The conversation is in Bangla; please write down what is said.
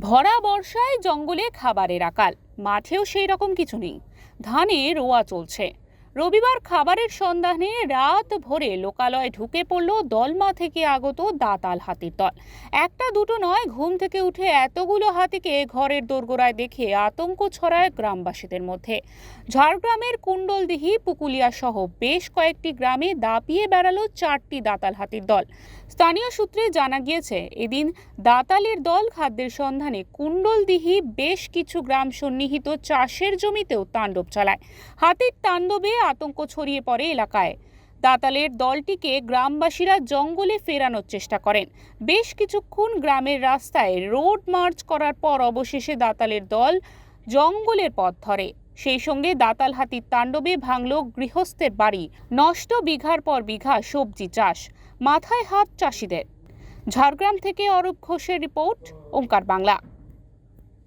ভরা বর্ষায় জঙ্গলে খাবারের আকাল। মাঠেও সেই রকম কিছু নেই। ধানে রোয়া চলছে। রবিবার খাবারের সন্ধানে রাত ভোরে লোকালয়ে ঢুকে পড়ল দলমা থেকে আগত দাতাল হাতির দল। একটা দুটো নয়, ঘুম থেকে উঠে এতগুলো হাতিকে ঘরের দোরগোড়ায় দেখে আতঙ্ক ছড়ায় গ্রামবাসীদের মধ্যে। ঝাড়গ্রামের কুণ্ডলদিহি পুকুলিয়া সহ বেশ কয়েকটি গ্রামে দাপিয়ে বেড়ালো চারটি দাতাল হাতির দল। স্থানীয় সূত্রে জানা গিয়েছে, এদিন দাতালের দল খাদ্যের সন্ধানে কুণ্ডলদিহি বেশ কিছু গ্রাম সন্নিহিত চাষের জমিতেও তাণ্ডব চালায়। হাতির তাণ্ডবে আতঙ্ক ছড়িয়ে পড়ে এলাকায়। দাতালের দলটিকে গ্রামবাসীরা জঙ্গলে ফেরানোর চেষ্টা করেন। বেশ কিছুক্ষণ গ্রামের রাস্তায় রোড মার্চ করার পর অবশেষে দাতালের দল জঙ্গলের পথ ধরে। সেই সঙ্গে দাতাল হাতির তাণ্ডবে ভাঙল গৃহস্থের বাড়ি। নষ্ট বিঘার পর বিঘা সবজি চাষ। মাথায় হাত চাষিদের। ঝাড়গ্রাম থেকে অরূপ ঘোষের রিপোর্ট, ওঙ্কার বাংলা।